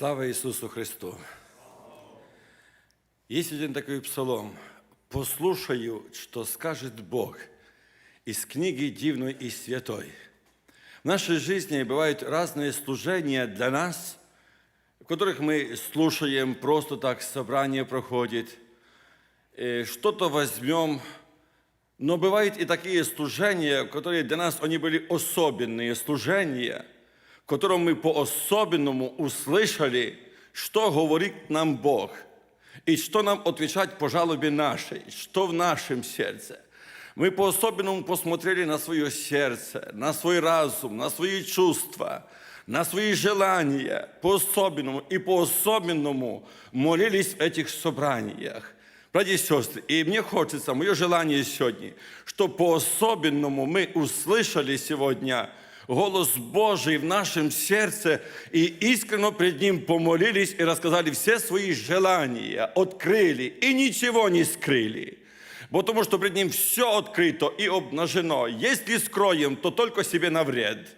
Слава Иисусу Христу! Есть один такой псалом. «Послушаю, что скажет Бог из книги дивной и святой». В нашей жизни бывают разные служения для нас, в которых мы слушаем, просто так собрание проходит, э, что-то возьмем, но бывают и такие служения, которые для нас они были особенные служения, котором мы по-особенному услышали, что говорит нам Бог, и что нам отвечать по жалобе нашей, что в нашем сердце. Мы по-особенному посмотрели на свое сердце, на свой разум, на свои чувства, на свои желания, по-особенному и по-особенному молились в этих собраниях. Братья и сестры, и мне хочется, мое желание сегодня, что по-особенному мы услышали сегодня голос Божий в нашем сердце и искренне пред Ним помолились и рассказали все свои желания, открыли и ничего не скрыли. Потому что пред Ним все открыто и обнажено. Если скроем, то только себе на вред.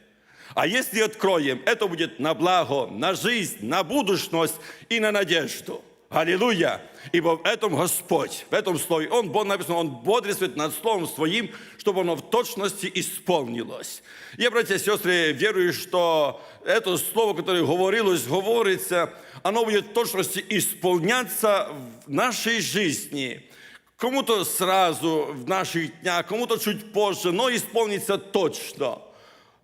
А если откроем, это будет на благо, на жизнь, на будущность и на надежду. Аллилуйя! Ибо в этом Господь, в этом слове, Он, Бог написано, Он бодрствует над Словом Своим, чтобы оно в точности исполнилось. Я, братья и сестры, верую, что это слово, которое говорилось, говорится, оно будет в точности исполняться в нашей жизни. Кому-то сразу в наших днях, кому-то чуть позже, но исполнится точно.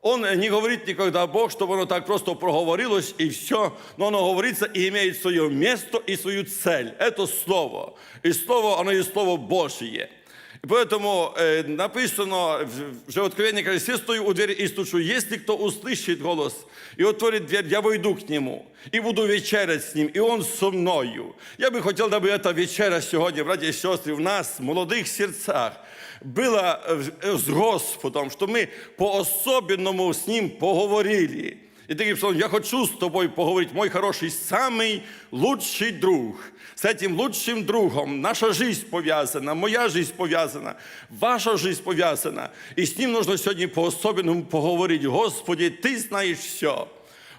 Он не говорит никогда Бог, чтобы оно так просто проговорилось и все, но оно говорится и имеет свое место и свою цель. Это Слово. И Слово, оно и Слово Божье. И поэтому э, написано в же Откровении, когда я стою у двери и стучу, если кто услышит голос и отворит дверь, я войду к нему и буду вечерять с ним, и он со мною. Я бы хотел, дабы эта вечеря сегодня, братья и сестры, в нас, в молодых сердцах, было с Господом, что мы по-особенному с Ним поговорили. И таким словом, я хочу с тобой поговорить, мой хороший, самый лучший друг. С этим лучшим другом наша жизнь повязана, моя жизнь повязана, ваша жизнь повязана. И с ним нужно сегодня по-особенному поговорить. Господи, Ты знаешь все.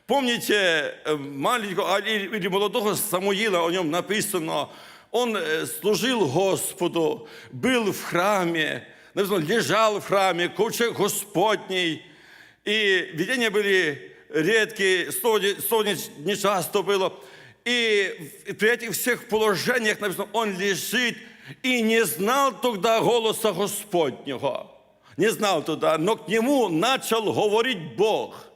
Помните маленького или молодого Самуила, о нем написано, он служил Господу, был в храме, написано, лежал в храме, ковчег Господней. И видения были редкие, слово, слово не часто было. И при этих всех положениях написано, он лежит и не знал тогда голоса Господнего. Не знал тогда, но к нему начал говорить Бог.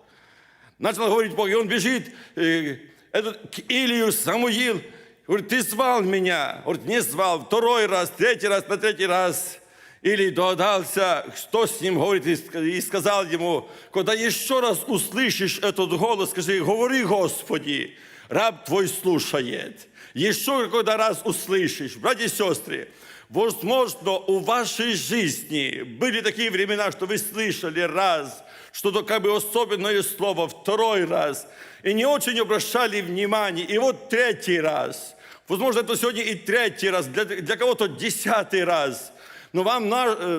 Начал говорить Бог, и он бежит этот, к Илию, Самуил, говорит, ты звал меня. Говорит, не звал. Второй раз, третий раз, на третий раз. Или догадался, что с ним говорит, и сказал ему, когда еще раз услышишь этот голос, скажи, говори, Господи, раб твой слушает. Еще когда раз услышишь, братья и сестры, возможно, у вашей жизни были такие времена, что вы слышали раз, что-то как бы особенное слово, второй раз, и не очень обращали внимания, и вот третий раз. Возможно, это сегодня и третий раз, для, для кого-то десятый раз – но вам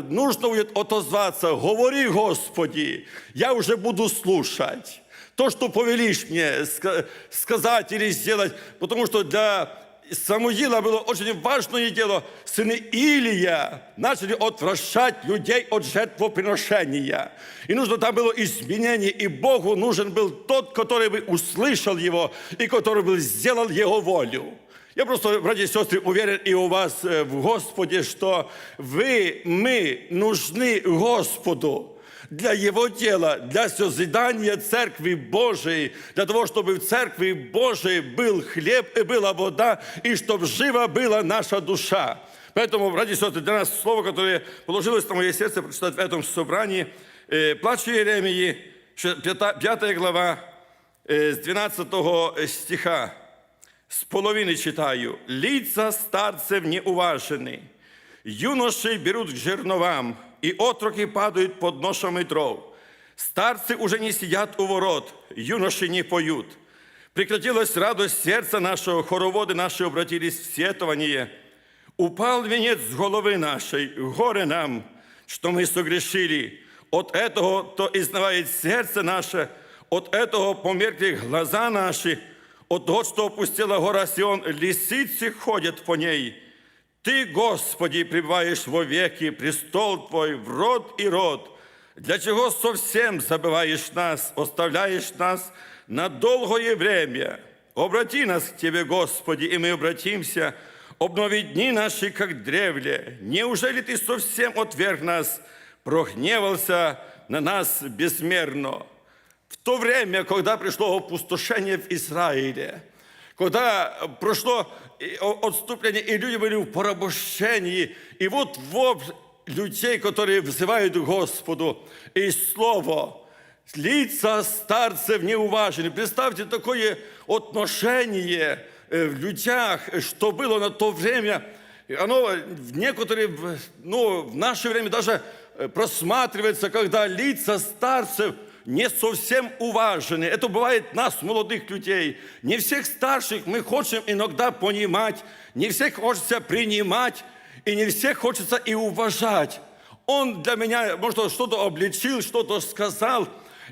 нужно будет отозваться. Говори, Господи, я уже буду слушать. То, что повелишь мне сказать или сделать, потому что для Самуила было очень важное дело. Сыны Илия начали отвращать людей от жертвоприношения. И нужно там было изменение, и Богу нужен был тот, который бы услышал его, и который бы сделал его волю. Я просто, братья и сестры, уверен и у вас в Господе, что вы, мы нужны Господу Для Его дела, для созидания Церкви Божией, для того, чтобы в Церкви Божией был хлеб и была вода, и чтобы жива была наша душа. Поэтому, братья и сестры, для нас слово, которое положилось на мое сердце прочитать в этом собрании, плач Иеремии, 5 глава, с 12 стиха. С половины читаю. «Лица старцев неуважены, юноши берут к жерновам, и отроки падают под ношами дров. Старцы уже не сидят у ворот, юноши не поют. Прекратилась радость сердца нашего, хороводы наши обратились в сетование. Упал венец с головы нашей, горе нам, что мы согрешили. От этого то изнывает сердце наше, от этого померкли глаза наши – От того, что опустила гора Сион, лисицы ходят по ней. Ты, Господи, пребываешь во веки, престол Твой в род и род. Для чего совсем забываешь нас, оставляешь нас на долгое время? Обрати нас к Тебе, Господи, и мы обратимся. Обнови дни наши, как древле. Неужели Ты совсем отверг нас, прогневался на нас безмерно? В то время, когда пришло опустошение в Израиле, когда прошло отступление, и люди были в порабощении, и вот вопль людей, которые взывают Господу, и слово, лица старцев неуважены. Представьте такое отношение в людях, что было на то время, оно в некоторые, ну, в наше время даже э, просматривается, когда лица старцев не совсем уважены. Это бывает нас, молодых людей. Не всех старших мы хотим иногда понимать, не всех хочется принимать, и не всех хочется и уважать. Он для меня, может, что-то обличил, что-то сказал,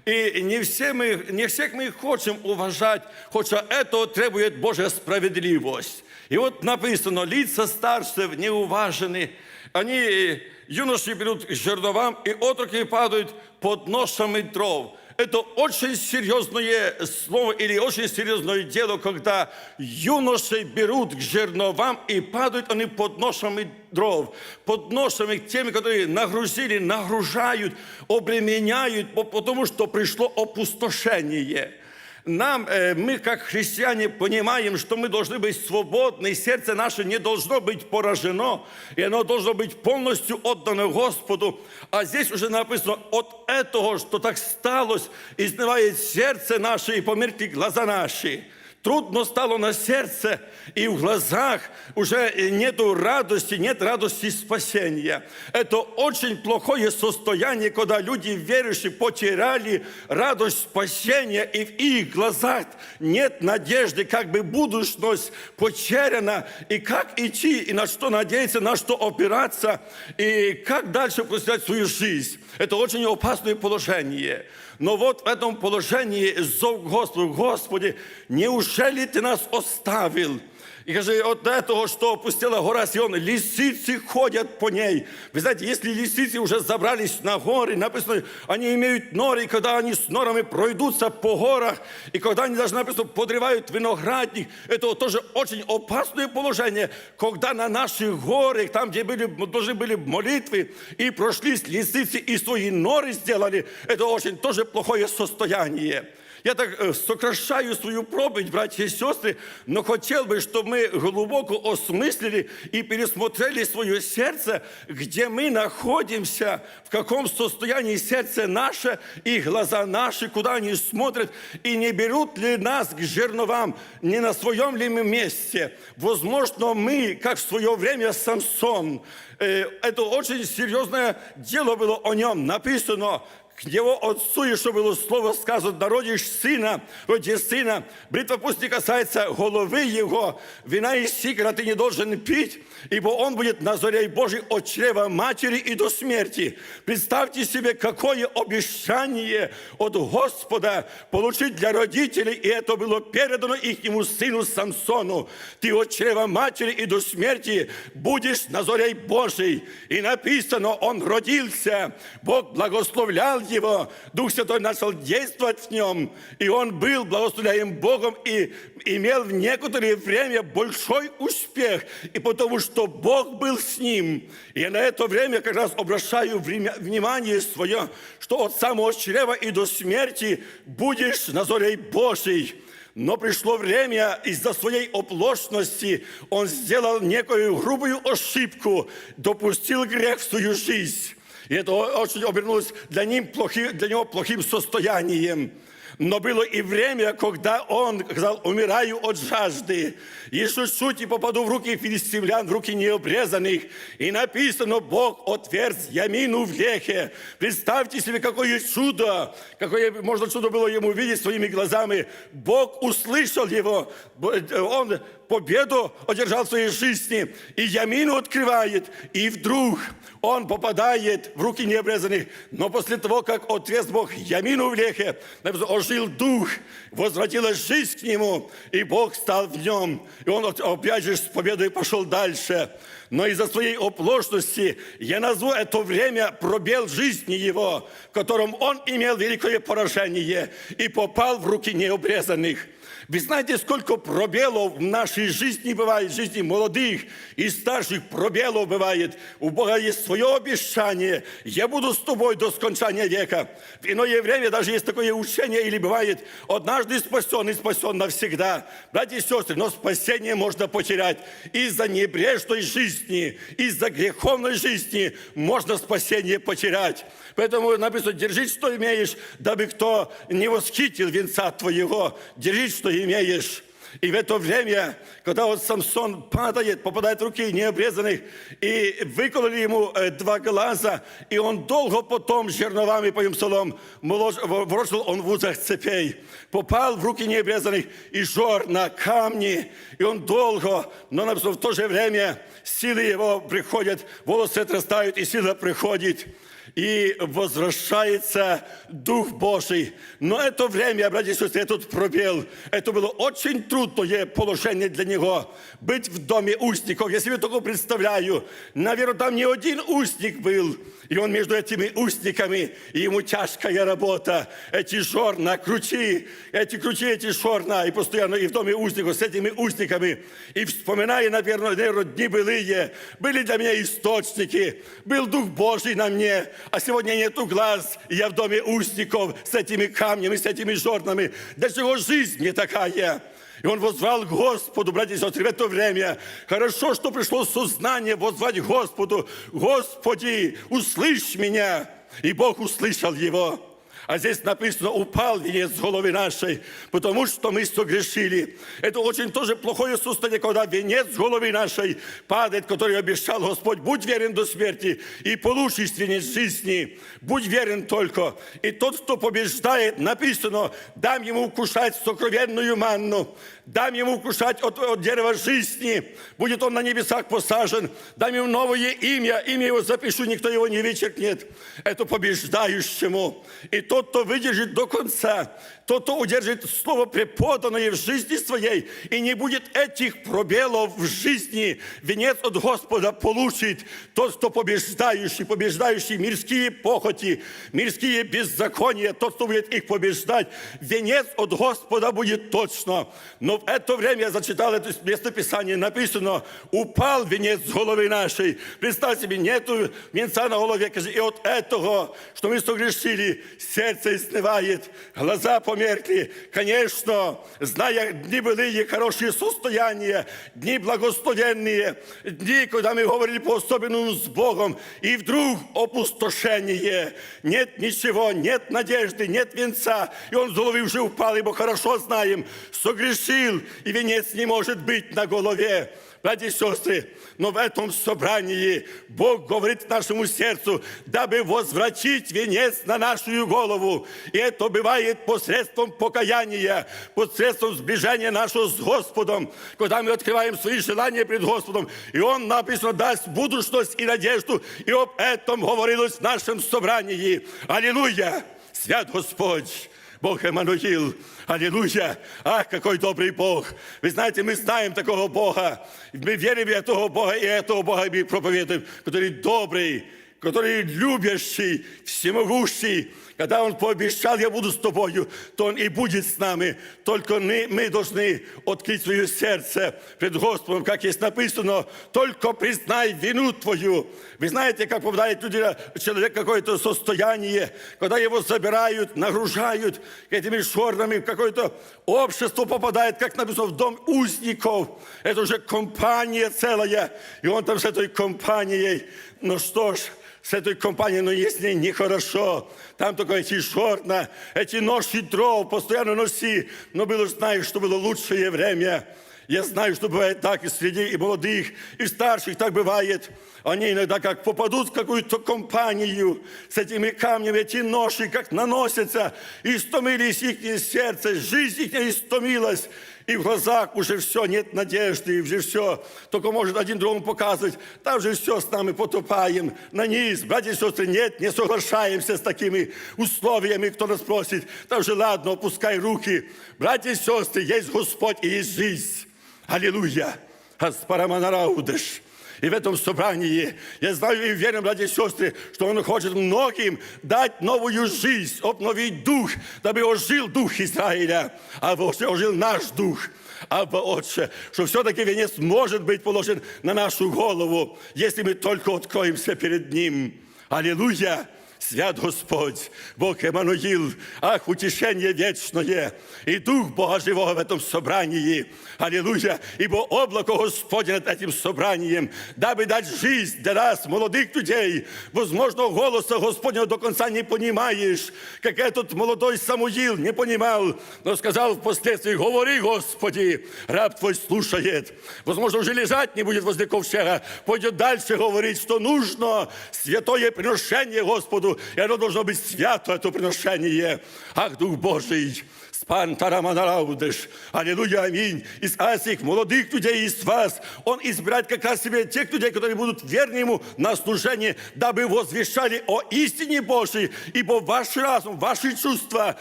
и не, все мы, не всех мы хотим уважать, хотя это требует Божья справедливость. И вот написано, лица старцев не уважены, они, юноши берут к жерновам, и отроки падают под ношами дров. Это очень серьезное слово или очень серьезное дело, когда юноши берут к жерновам и падают они под ношами дров, под ношами теми, которые нагрузили, нагружают, обременяют, по- потому что пришло опустошение. Нам, э, мы как христиане понимаем, что мы должны быть свободны, и сердце наше не должно быть поражено, и оно должно быть полностью отдано Господу. А здесь уже написано, от этого, что так сталось, изнывает сердце наше и померкли глаза наши. Трудно стало на сердце, и в глазах уже нету радости, нет радости спасения. Это очень плохое состояние, когда люди верующие потеряли радость спасения, и в их глазах нет надежды, как бы будущность потеряна, и как идти, и на что надеяться, на что опираться, и как дальше посвящать свою жизнь. Это очень опасное положение. Но вот в этом положении зов Господу, Господи, неужели Ты нас оставил? И каже, от этого, что опустила гора Сион, лисицы ходят по ней. Вы знаете, если лисицы уже забрались на горы, написано, они имеют норы, и когда они с норами пройдутся по горах, и когда они даже написано, подрывают виноградник, это вот тоже очень опасное положение, когда на наших горах, там, где были, должны были молитвы, и прошлись лисицы, и свои норы сделали, это очень тоже плохое состояние. Я так сокращаю свою проповедь, братья и сестры, но хотел бы, чтобы мы глубоко осмыслили и пересмотрели свое сердце, где мы находимся, в каком состоянии сердце наше и глаза наши, куда они смотрят, и не берут ли нас к жерновам, не на своем ли мы месте. Возможно, мы, как в свое время Самсон, это очень серьезное дело было о нем написано, его отцу еще было слово сказано, народишь сына, роди сына. Бритва пусть не касается головы его, вина и сикра ты не должен пить, ибо он будет на зоре Божий от чрева матери и до смерти. Представьте себе, какое обещание от Господа получить для родителей, и это было передано их ему сыну Самсону. Ты от чрева матери и до смерти будешь на зоре Божий. И написано, он родился, Бог благословлял его, Дух Святой начал действовать в нем, и он был благословляем Богом и имел в некоторое время большой успех, и потому что Бог был с ним. Я на это время как раз обращаю внимание свое, что от самого чрева и до смерти будешь на зоре Божий. Но пришло время, из-за своей оплошности он сделал некую грубую ошибку, допустил грех в свою жизнь. И это очень обернулось для, ним плохи- для него плохим состоянием. Но было и время, когда он сказал, умираю от жажды. Еще чуть и попаду в руки филистимлян, в руки необрезанных. И написано, Бог отверз Ямину в лехе. Представьте себе, какое чудо, какое можно чудо было ему видеть своими глазами. Бог услышал его, он победу одержал в своей жизни, и Ямину открывает, и вдруг он попадает в руки необрезанных. Но после того, как отвез Бог Ямину в лехе, написано, ожил дух, возвратилась жизнь к нему, и Бог стал в нем. И он опять же с победой пошел дальше. Но из-за своей оплошности я назову это время пробел жизни его, в котором он имел великое поражение и попал в руки необрезанных. Вы знаете, сколько пробелов в нашей жизни бывает, в жизни молодых и старших пробелов бывает. У Бога есть свое обещание. Я буду с тобой до скончания века. В иное время даже есть такое учение, или бывает, однажды спасен и спасен навсегда. Братья и сестры, но спасение можно потерять из-за небрежной жизни, из-за греховной жизни можно спасение потерять. Поэтому написано, держись, что имеешь, дабы кто не восхитил венца твоего. Держись, что имеешь. И в это время, когда вот Самсон падает, попадает в руки необрезанных, и выкололи ему э, два глаза, и он долго потом жерновами по им солом ворочил он в узах цепей, попал в руки необрезанных и жор на камни, и он долго, но в то же время силы его приходят, волосы отрастают, и сила приходит и возвращается Дух Божий. Но это время, братья и сестры, этот пробел, это было очень трудное положение для него. Быть в доме устников, я себе только представляю, наверное, там не один устник был, и он между этими устниками, и ему тяжкая работа. Эти жорна, кручи, эти кручи, эти жорна, и постоянно и в доме устников с этими устниками. И вспоминая, наверное, наверное, дни былые, были для меня источники, был Дух Божий на мне, а сегодня нету глаз, и я в доме устников с этими камнями, с этими жорнами. Для чего жизнь не такая? И он возвал Господу, братья и сестры, в это время. Хорошо, что пришло сознание возвать Господу. Господи, услышь меня. И Бог услышал его. А здесь написано, упал венец с головы нашей, потому что мы согрешили. Это очень тоже плохое состояние, когда венец с головы нашей падает, который обещал Господь. Будь верен до смерти и получишь венец жизни. Будь верен только. И тот, кто побеждает, написано, дам ему кушать сокровенную манну, дам ему кушать от, от дерева жизни, будет он на небесах посажен, дам ему новое имя, имя его запишу, никто его не вычеркнет. Это побеждающему. И тот, кто выдержит до конца, тот, кто удержит слово преподанное в жизни своей и не будет этих пробелов в жизни, венец от Господа получит тот, кто побеждающий, побеждающий мирские похоти, мирские беззакония, тот, кто будет их побеждать, венец от Господа будет точно. Но в это время я зачитал это местописание, написано, упал венец с головы нашей. Представь себе, нету венца на голове, и от этого, что мы согрешили, сердце изнывает, глаза померкли. Конечно, зная дни былые, хорошие состояния, дни благословенные, дни, когда мы говорили по-особенному с Богом, и вдруг опустошение. Нет ничего, нет надежды, нет венца. И он с головы уже упал, ибо хорошо знаем, согрешил, и венец не может быть на голове. Братья и сестры, но в этом собрании Бог говорит нашему сердцу, дабы возвратить венец на нашу голову. И это бывает посредством покаяния, посредством сближения нашего с Господом, когда мы открываем свои желания пред Господом. И Он написано даст будущность и надежду. И об этом говорилось в нашем собрании. Аллилуйя! Свят Господь! Бог Эммануил. Аллилуйя! Ах, какой добрый Бог! Вы знаете, мы знаем такого Бога. Мы верим в этого Бога, и этого Бога мы проповедуем, который добрый, который любящий, всемогущий, когда Он пообещал, я буду с тобою, то Он и будет с нами. Только мы, мы должны открыть свое сердце пред Господом, как есть написано, только признай вину твою. Вы знаете, как попадает люди, человек какое-то состояние, когда его забирают, нагружают этими шорнами, в какое-то общество попадает, как написано, в дом узников. Это уже компания целая, и он там с этой компанией. Ну что ж, с этой компанией, но если нехорошо, там только эти шорна, эти ноши дров, постоянно носи. Но было, знаешь, что было лучшее время. Я знаю, что бывает так и среди и молодых, и старших так бывает. Они иногда как попадут в какую-то компанию с этими камнями, эти ноши как наносятся, и истомились их сердце, жизнь их истомилась, и в глазах уже все, нет надежды, и уже все, только может один другому показывать, там же все с нами потупаем на низ. Братья и сестры, нет, не соглашаемся с такими условиями, кто нас просит, там же ладно, опускай руки. Братья и сестры, есть Господь и есть жизнь. Аллилуйя. Аспараманараудыш. И в этом собрании я знаю и верю, братья и сестры, что Он хочет многим дать новую жизнь, обновить дух, дабы ожил дух Израиля, а ожил наш дух. Абба, Отче, что все-таки венец может быть положен на нашу голову, если мы только откроемся перед Ним. Аллилуйя! Свят Господь, Бог Эммануил, ах, утешение вечное, и Дух Бога Живого в этом собрании. Аллилуйя! Ибо облако Господне над этим собранием, дабы дать жизнь для нас, молодых людей. Возможно, голоса Господня до конца не понимаешь, как этот молодой Самуил не понимал, но сказал впоследствии, говори, Господи, раб Твой слушает. Возможно, уже лежать не будет возле ковчега, пойдет дальше говорить, что нужно святое приношение Господу, и оно должно быть свято, это приношение. Ах, Дух Божий, Спан Тараманараудыш. Аллилуйя, аминь. Из этих молодых людей, из вас, Он избирает как раз себе тех людей, которые будут верны Ему на служение, дабы возвещали о истине Божьей, ибо ваш разум, ваши чувства,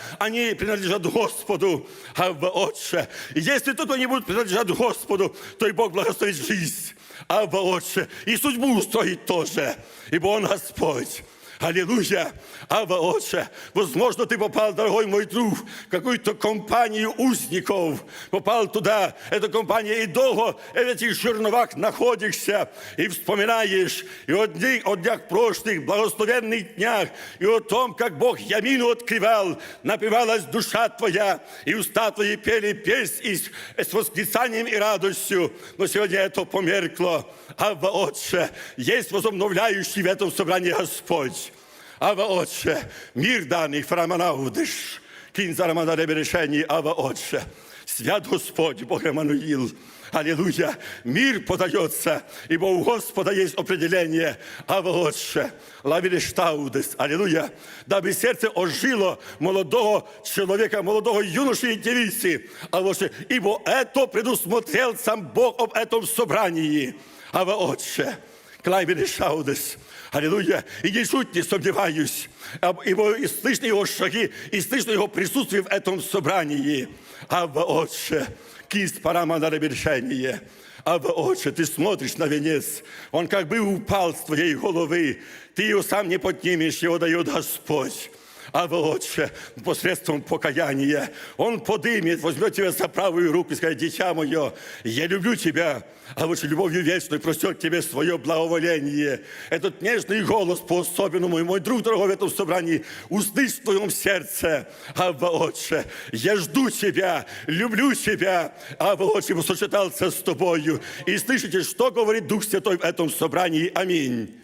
они принадлежат Господу. Авва, Отче. И если только они будут принадлежать Господу, то и Бог благословит жизнь. Авва, Отче. И судьбу устроит тоже, ибо Он Господь. Аллилуйя! Ава, Отче, возможно, ты попал, дорогой мой друг, в какую-то компанию узников. Попал туда, эта компания, и долго в этих жерновах находишься, и вспоминаешь, и о днях, о днях прошлых, благословенных днях, и о том, как Бог ямину открывал, напивалась душа твоя, и уста твои пели песнь и с, восклицанием и радостью. Но сегодня это померкло. Авва, Отче, есть возобновляющий в этом собрании Господь. Ава Отче, мир даний фраманаудиш, кінь зарамана реберешені, Ава Отче, свят Господь, Бог Эммануил, Аллилуйя, мир подается, ибо у Господа есть определение, Ава Отче, лавилештаудес, Аллилуйя, дабы сердце ожило молодого человека, молодого юноши и девицы, Ава Отче, ибо это предусмотрел сам Бог об этом собрании, Ава Отче, Клайбели Шаудес. Аллилуйя. И ничуть не сомневаюсь, ибо и слышно его шаги, и слышно его присутствие в этом собрании. Абба, Отче, кисть парама на разрешение. Абба, Отче, ты смотришь на венец, он как бы упал с твоей головы, ты его сам не поднимешь, его дает Господь. А Отче, посредством покаяния, Он подымет, возьмет тебя за правую руку и скажет, дитя мое, я люблю тебя, а вот любовью вечной простер тебе свое благоволение. Этот нежный голос по-особенному, и мой друг дорогой в этом собрании, услышь в твоем сердце, Абба Отче, я жду тебя, люблю тебя, Абба Отче, сочетался с тобою. И слышите, что говорит Дух Святой в этом собрании. Аминь.